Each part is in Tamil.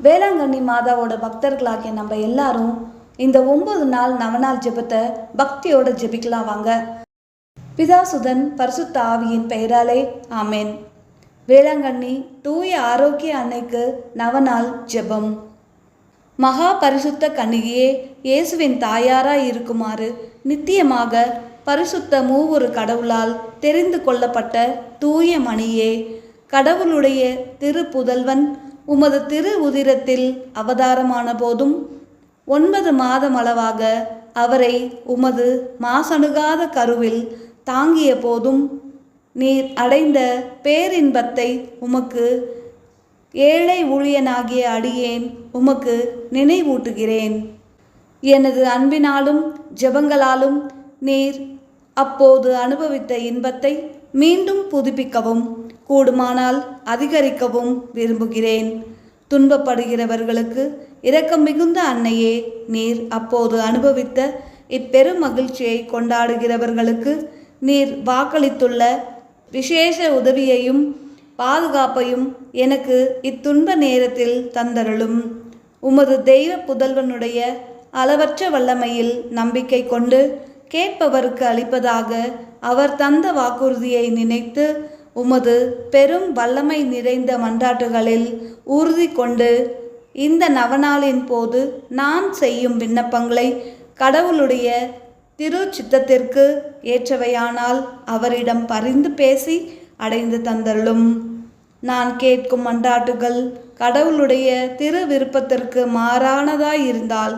வேளாங்கண்ணி மாதாவோட பக்தர்களாகிய நம்ம எல்லாரும் இந்த ஒன்பது நாள் நவநாள் ஜெபத்தை பக்தியோட ஜெபிக்கலாம் வாங்க. பிதாசுதன் பரிசுத்த ஆவியின் பெயராலே ஆமேன். வேளாங்கண்ணி தூய ஆரோக்கிய அன்னைக்கு நவநாள் ஜெபம். மகா பரிசுத்த கன்னிகையே இயேசுவின் தாயாராய் இருக்குமாறு நித்தியமாக பரிசுத்த மூவொரு கடவுளால் தெரிந்து கொள்ளப்பட்ட தூய மணியே கடவுளுடைய திருப்புதல்வன் உமது திரு உதிரத்தில் அவதாரமான போதும் ஒன்பது மாதமளவாக அவரை உமது மாசணுகாத கருவில் தாங்கிய போதும் நீர் அடைந்த பேரின்பத்தை உமக்கு ஏழை ஊழியனாகிய அடியேன் உமக்கு நினைவூட்டுகிறேன். எனது அன்பினாலும் ஜெபங்களாலும் நீர் அப்போது அனுபவித்த இன்பத்தை மீண்டும் புதுப்பிக்கவும். கூடுமானால் அதிகரிக்கவும் விரும்புகிறேன். துன்பப்படுகிறவர்களுக்கு இரக்கம் மிகுந்த அன்னையே நீர் அப்போது அனுபவித்த இப்பெரும் மகிழ்ச்சியை கொண்டாடுகிறவர்களுக்கு நீர் வாக்களித்துள்ள விசேஷ உதவியையும் பாதுகாப்பையும் எனக்கு இத்துன்ப நேரத்தில் தந்தருளும். உமது தெய்வ புதல்வனுடைய அளவற்ற வல்லமையில் நம்பிக்கை கொண்டு கேட்பவருக்கு அளிப்பதாக அவர் தந்த வாக்குறுதியை நினைத்து உமது பெரும் வல்லமை நிறைந்த மன்றாட்டுகளில் உறுதி கொண்டு இந்த நவநாளின் போது நான் செய்யும் விண்ணப்பங்களை கடவுளுடைய திரு சித்தத்திற்கு ஏற்றவையானால் அவரிடம் பரிந்து பேசி அடைந்து தந்தருளும். நான் கேட்கும் மன்றாட்டுகள் கடவுளுடைய திரு விருப்பத்திற்கு மாறானதாய் இருந்தால்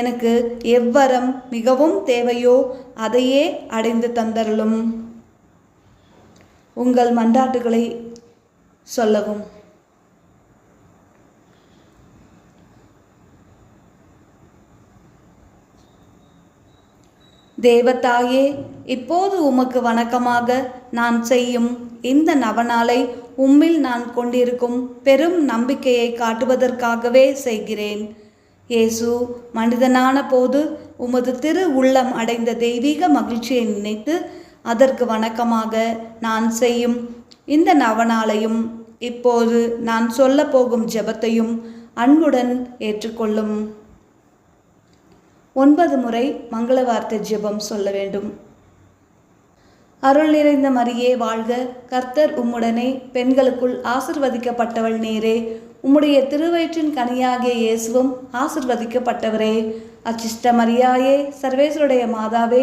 எனக்கு எவ்வரம் மிகவும் தேவையோ அதையே அடைந்து தந்தருளும். உங்கள் மன்றாட்டுகளை சொல்லவும். தேவத்தாயே இப்போது உமக்கு வணக்கமாக நான் செய்யும் இந்த நவநாளை உம்மில் நான் கொண்டிருக்கும் பெரும் நம்பிக்கையை காட்டுவதற்காகவே செய்கிறேன். இயேசு மனிதனான போது உமது திரு உள்ளம் அடைந்த தெய்வீக மகிழ்ச்சியை நினைத்து அதற்கு வணக்கமாக நான் செய்யும் இந்த நவநாளையும் இப்போது நான் சொல்ல போகும் ஜெபத்தையும் அன்புடன் ஏற்றுக்கொள்ளும். ஒன்பது முறை மங்கள வார்த்தை ஜெபம் சொல்ல வேண்டும். அருள் நிறைந்த மரியே வாழ்க! கர்த்தர் உம்முடனே பெண்களுக்குள் ஆசிர்வதிக்கப்பட்டவள் நேரே. உம்முடைய திருவயிற்றின் கனியாகிய இயேசுவும் ஆசிர்வதிக்கப்பட்டவரே. அச்சிஷ்ட மரியாயே சர்வேஸ்வருடைய மாதாவே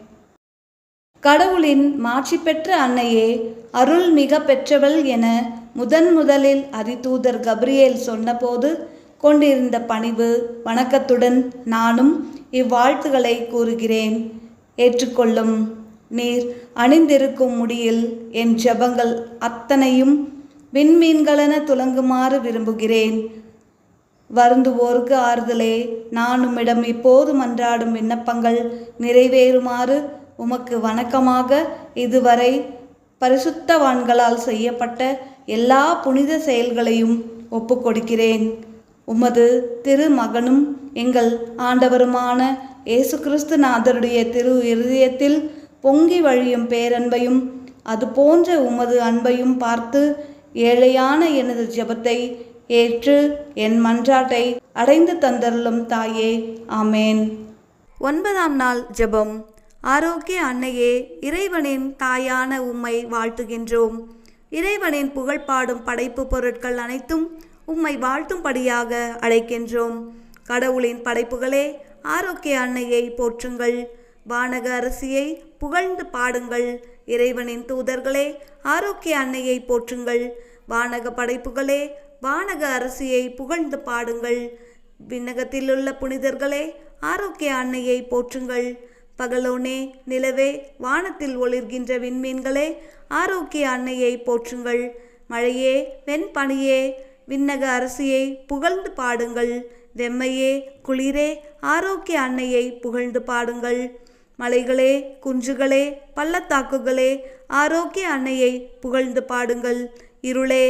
கடவுளின் மாட்சி பெற்ற அன்னையே அருள் மிக பெற்றவள் என முதன் முதலில் அதிதூதர் கப்ரியேல் சொன்னபோது கொண்டிருந்த பணிவு வணக்கத்துடன் நானும் இவ்வாழ்த்துகளை கூறுகிறேன். ஏற்றுக்கொள்ளும். நீர் அணிந்திருக்கும் முடியில் என் ஜெபங்கள் அத்தனையும் விண்மீன்களென துலங்குமாறு விரும்புகிறேன். வருந்துவோருக்கு ஆறுதலே. நான் உம்மிடம் இப்போது மன்றாடும் விண்ணப்பங்கள் நிறைவேறுமாறு உமக்கு வணக்கமாக இதுவரை பரிசுத்தவான்களால் செய்யப்பட்ட எல்லா புனித செயல்களையும் ஒப்புக்கொடுக்கிறேன். உமது திருமகனும் எங்கள் ஆண்டவருமான இயேசு கிறிஸ்து நாதருடைய திரு இருதயத்தில் பொங்கி வழியும் பேரன்பையும் அது போன்ற உமது அன்பையும் பார்த்து ஏழையான எனது ஜெபத்தை ஏற்று என் மன்றாட்டை அடைந்து தந்தருளும் தாயே. ஆமேன். ஒன்பதாம் நாள் ஜெபம். ஆரோக்கிய அன்னையே இறைவனின் தாயான உம்மை வாழ்த்துகின்றோம். இறைவனின் புகழ் பாடும் படைப்பு பொருட்கள் அனைத்தும் உம்மை வாழ்த்தும்படியாக அழைக்கின்றோம். கடவுளின் படைப்புகளே ஆரோக்கிய அன்னையை போற்றுங்கள். வானக அரசியை புகழ்ந்து பாடுங்கள். இறைவனின் தூதர்களே ஆரோக்கிய அன்னையை போற்றுங்கள். வானக படைப்புகளே வானக அரசியை புகழ்ந்து பாடுங்கள். விண்ணகத்திலுள்ள புனிதர்களே ஆரோக்கிய அன்னையை போற்றுங்கள். பகலோனே நிலவே வானத்தில் ஒளிர்கின்ற விண்மீன்களே ஆரோக்கிய அன்னையை போற்றுங்கள். மழையே வெண்பனியே விண்ணக அரசியை புகழ்ந்து பாடுங்கள். வெம்மையே குளிரே ஆரோக்கிய அன்னையை புகழ்ந்து பாடுங்கள். மலைகளே குன்றுகளே பள்ளத்தாக்குகளே ஆரோக்கிய அன்னையை புகழ்ந்து பாடுங்கள். இருளே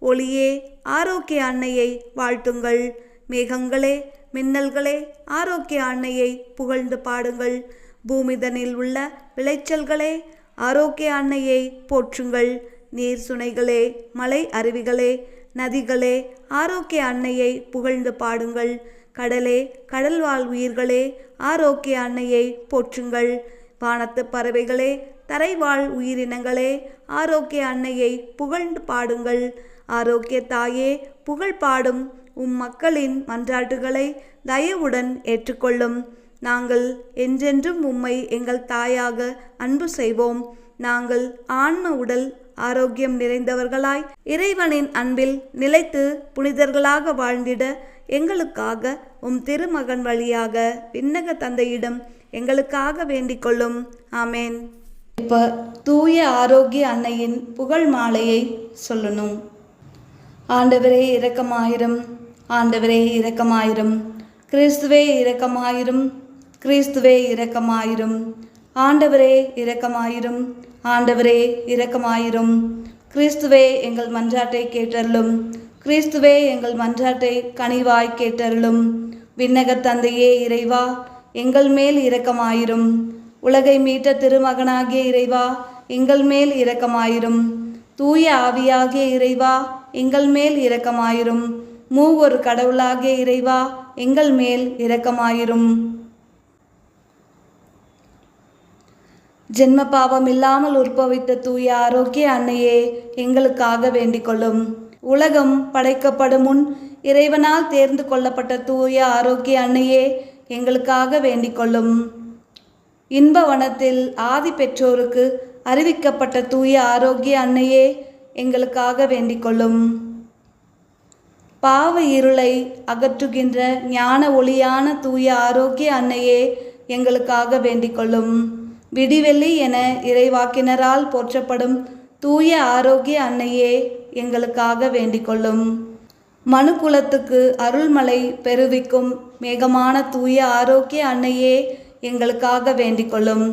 ஒளியே ஆரோக்கிய அன்னையை வாழ்த்துங்கள். மேகங்களே மின்னல்களே ஆரோக்கிய அன்னையை புகழ்ந்து பாடுங்கள். பூமிதனில் உள்ள விளைச்சல்களே ஆரோக்கிய அன்னையை போற்றுங்கள். நீர் சுனைகளே மலை அருவிகளே நதிகளே ஆரோக்கிய அன்னையை புகழ்ந்து பாடுங்கள். கடலே கடல்வாழ் உயிர்களே ஆரோக்கிய அன்னையை போற்றுங்கள். வானத்து பறவைகளே தரைவாழ் உயிரினங்களே ஆரோக்கிய அன்னையை புகழ்ந்து பாடுங்கள். ஆரோக்கிய தாயே புகழ் பாடும் உம் மக்களின் மன்றாட்டுகளை தயவுடன் ஏற்றுக்கொள்ளும். நாங்கள் என்றென்றும் உம்மை எங்கள் தாயாக அன்பு செய்வோம். நாங்கள் ஆன்ம உடல் ஆரோக்கியம் நிறைந்தவர்களாய் இறைவனின் அன்பில் நிலைத்து புனிதர்களாக வாழ்ந்திட எங்களுக்காக உம் திருமகன் வழியாக விண்ணக தந்தையிடம் எங்களுக்காக வேண்டிக் கொள்ளும். ஆமேன். இப்போ தூய ஆரோக்கிய அன்னையின் புகழ் மாலையை சொல்லணும். ஆண்டவரே இரக்கமாயிரம் ஆண்டவரே இரக்கமாயிரம் கிறிஸ்துவே இரக்கமாயிரும். கிறிஸ்துவே இரக்கமாயிரும். ஆண்டவரே இரக்கமாயிரும். ஆண்டவரே இரக்கமாயிரும். கிறிஸ்துவே எங்கள் மன்றாட்டை கேட்டருளும். கிறிஸ்துவே எங்கள் மன்றாட்டை கனிவாய் கேட்டருளும். விண்ணகத் தந்தையே இறைவா எங்கள் மேல் இரக்கமாயிரும். உலகை மீட்ட திருமகனாகிய இறைவா எங்கள் மேல் இரக்கமாயிரும். தூய ஆவியாகிய இறைவா எங்கள் மேல் இரக்கமாயிரும். மூவொரு கடவுளாகிய இறைவா எங்கள் மேல் இரக்கமாயிரும். ஜென்ம பாவம் இல்லாமல் உற்பவித்த தூய ஆரோக்கிய அன்னையே எங்களுக்காக வேண்டிக்கொள்ளும். உலகம் படைக்கப்படும் முன் இறைவனால் தேர்ந்து கொள்ளப்பட்ட தூய ஆரோக்கிய அன்னையே எங்களுக்காக வேண்டிக்கொள்ளும். இன்ப வனத்தில் ஆதி பெற்றோருக்கு அறிவிக்கப்பட்ட தூய ஆரோக்கிய அன்னையே எங்களுக்காக வேண்டிக்கொள்ளும். பாவ இருளை அகற்றுகின்ற ஞான ஒளியான தூய ஆரோக்கிய அன்னையே எங்களுக்காக வேண்டிக்கொள்ளும். விடிவெள்ளி என இறைவாக்கினரால் போற்றப்படும் தூய ஆரோக்கிய அன்னையே எங்களுக்காக வேண்டிக்கொள்ளும். மனுக்குலத்துக்கு அருள்மலை பெருவிக்கும் மேகமான தூய ஆரோக்கிய அன்னையே எங்களுக்காக வேண்டிக்கொள்ளும்.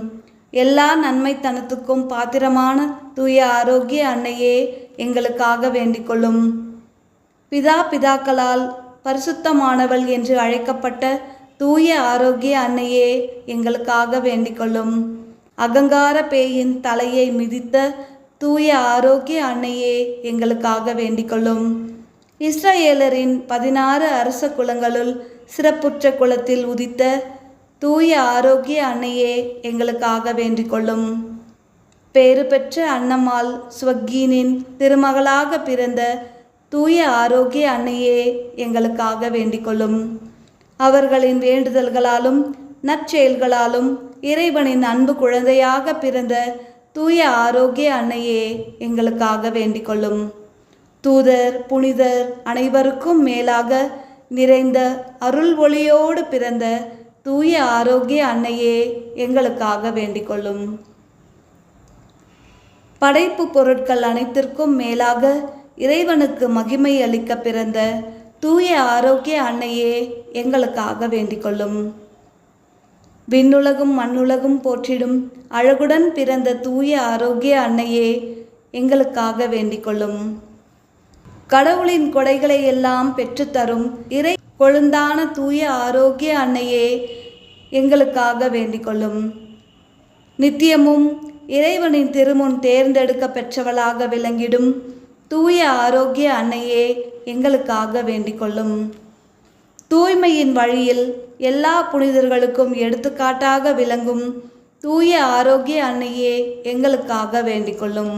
எல்லா நன்மைத்தனத்துக்கும் பாத்திரமான தூய ஆரோக்கிய அன்னையே எங்களுக்காக வேண்டிக்கொள்ளும். பிதா பிதாக்களால் பரிசுத்தமானவள் என்று அழைக்கப்பட்ட தூய ஆரோக்கிய அன்னையே எங்களுக்காக வேண்டிக்கொள்ளும். அகங்கார பேயின் தலையை மிதித்த தூய ஆரோக்கிய அன்னையே எங்களுக்காக வேண்டிக்கொள்ளும். இஸ்ரேலரின் பதினாறு அரச குலங்களுள் சிறப்புற்ற குலத்தில் உதித்த தூய ஆரோக்கிய அன்னையே எங்களுக்காக வேண்டிக்கொள்ளும். பேறு பெற்ற அன்னம்மாள் ஸ்வக்கீனின் திருமகளாக பிறந்த தூய ஆரோக்கிய அன்னையே எங்களுக்காக வேண்டிக்கொள்ளும். அவர்களின் வேண்டுதல்களாலும் நற்செயல்களாலும் இறைவனின் அன்பு குழந்தையாக பிறந்த தூய ஆரோக்கிய அன்னையே எங்களுக்காக வேண்டிக்கொள்ளும் தூதர் புனிதர் அனைவருக்கும் மேலாக நிறைந்த அருள் ஒளியோடு பிறந்த தூய ஆரோக்கிய அன்னையே எங்களுக்காக வேண்டிக்கொள்ளும் படைப்பு பொருட்கள் அனைத்திற்கும் மேலாக இறைவனுக்கு மகிமை அளிக்க பிறந்த தூய ஆரோக்கிய அன்னையே எங்களுக்காக வேண்டிக்கொள்ளும் விண்ணுலகும் மண்ணுலகும் போற்றிடும். அழகுடன் பிறந்த தூய ஆரோக்கிய அன்னையே எங்களுக்காக வேண்டிக்கொள்ளும் கடவுளின் கொடைகளை எல்லாம் பெற்றுத்தரும் இறை கொழுந்தான தூய ஆரோக்கிய அன்னையே எங்களுக்காக வேண்டிக்கொள்ளும் நித்தியமும் இறைவனின் திருமுன் தேர்ந்தெடுக்க பெற்றவளாக விளங்கிடும். தூய ஆரோக்கிய அன்னையே எங்களுக்காக வேண்டிக்கொள்ளும் தூய்மையின் வழியில் எல்லா புனிதர்களுக்கும் எடுத்துக்காட்டாக விளங்கும் தூய ஆரோக்கிய அன்னையே எங்களுக்காக வேண்டிக்கொள்ளும்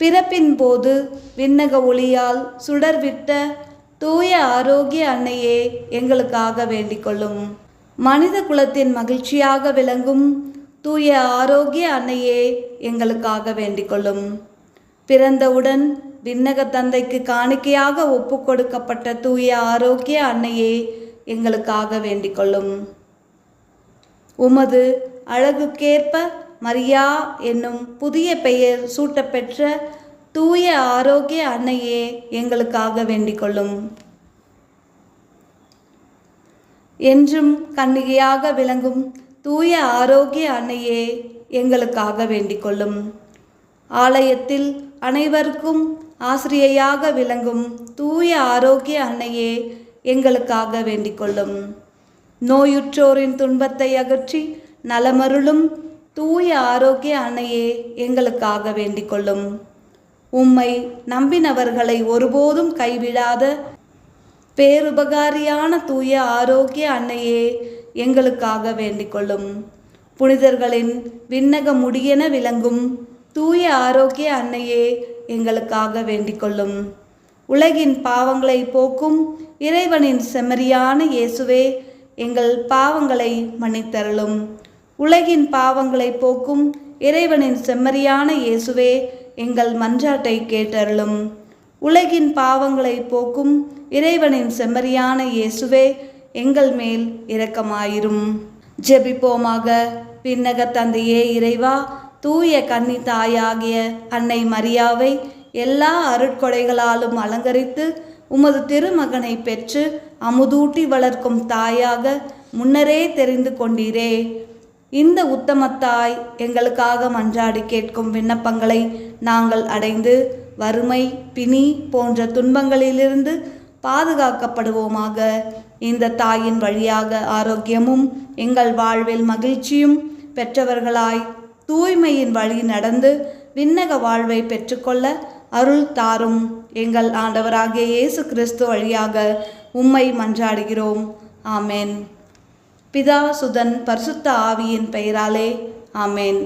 பிறப்பின் போது விண்ணக ஒளியால் சுடர்விட்ட தூய ஆரோக்கிய அன்னையே எங்களுக்காக வேண்டிக்கொள்ளும் மனித குலத்தின் மகிழ்ச்சியாக விளங்கும் தூய ஆரோக்கிய அன்னையே எங்களுக்காக வேண்டிக்கொள்ளும் பிறந்தவுடன் விண்ணக தந்தைக்கு காணிக்கையாக ஒப்பு கொடுக்கப்பட்ட தூய ஆரோக்கிய அன்னையே எங்களுக்காக வேண்டிக்கொள்ளும் உமது அழகுக்கேற்ப மரியா என்னும் புதிய பெயர் சூட்டப்பெற்ற தூய ஆரோக்கிய அன்னையே எங்களுக்காக வேண்டிக்கொள்ளும் என்றும் கண்ணிகையாக விளங்கும் தூய ஆரோக்கிய அன்னையே எங்களுக்காக வேண்டிக்கொள்ளும் ஆலயத்தில் அனைவருக்கும் ஆசிரியையாக விளங்கும் தூய ஆரோக்கிய அன்னையே எங்களுக்காக வேண்டிக்கொள்ளும். நோயுற்றோரின் துன்பத்தை அகற்றி நலமருளும் தூய ஆரோக்கிய அன்னையே எங்களுக்காக வேண்டிக்கொள்ளும். உம்மை நம்பினவர்களை ஒருபோதும் கைவிடாத பேருபகாரியான தூய ஆரோக்கிய அன்னையே எங்களுக்காக வேண்டிக்கொள்ளும். புனிதர்களின் விண்ணக முடியென விளங்கும் தூய ஆரோக்கிய அன்னையே எங்களுக்காக வேண்டிக்கொள்ளும் உலகின் பாவங்களை போக்கும் இறைவனின் செம்மறியான இயேசுவே எங்கள் பாவங்களை மன்னித்தருளும். உலகின் பாவங்களை போக்கும் இறைவனின் செம்மறியான இயேசுவே எங்கள் மன்றாட்டை கேட்டருளும். உலகின் பாவங்களை போக்கும் இறைவனின் செம்மறியான இயேசுவே எங்கள் மேல் இரக்கமாயிரும். ஜெபிப்போமாக. விண்ணக தந்தையே இறைவா தூய கன்னி தாயாகிய அன்னை மரியாவை எல்லா அருட்கொடைகளாலும் அலங்கரித்து உமது திருமகனை பெற்று அமுதூட்டி வளர்க்கும் தாயாக முன்னரே தெரிந்து கொண்டீரே. இந்த உத்தமத்தாய் எங்களுக்காக மன்றாடி கேட்கும் விண்ணப்பங்களை நாங்கள் அடைந்து வறுமை பிணி போன்ற துன்பங்களிலிருந்து பாதுகாக்கப்படுவோமாக. இந்த தாயின் வழியாக ஆரோக்கியமும் எங்கள் வாழ்வில் மகிழ்ச்சியும் பெற்றவர்களாய் தூய்மையின் வழி நடந்து விண்ணக வாழ்வை பெற்றுக்கொள்ள அருள் தாரும் எங்கள் ஆண்டவராகிய இயேசு கிறிஸ்து வழியாக உம்மை மன்றாடுகிறோம். ஆமென். பிதா சுதன் பரிசுத்த ஆவியின் பெயராலே ஆமேன்.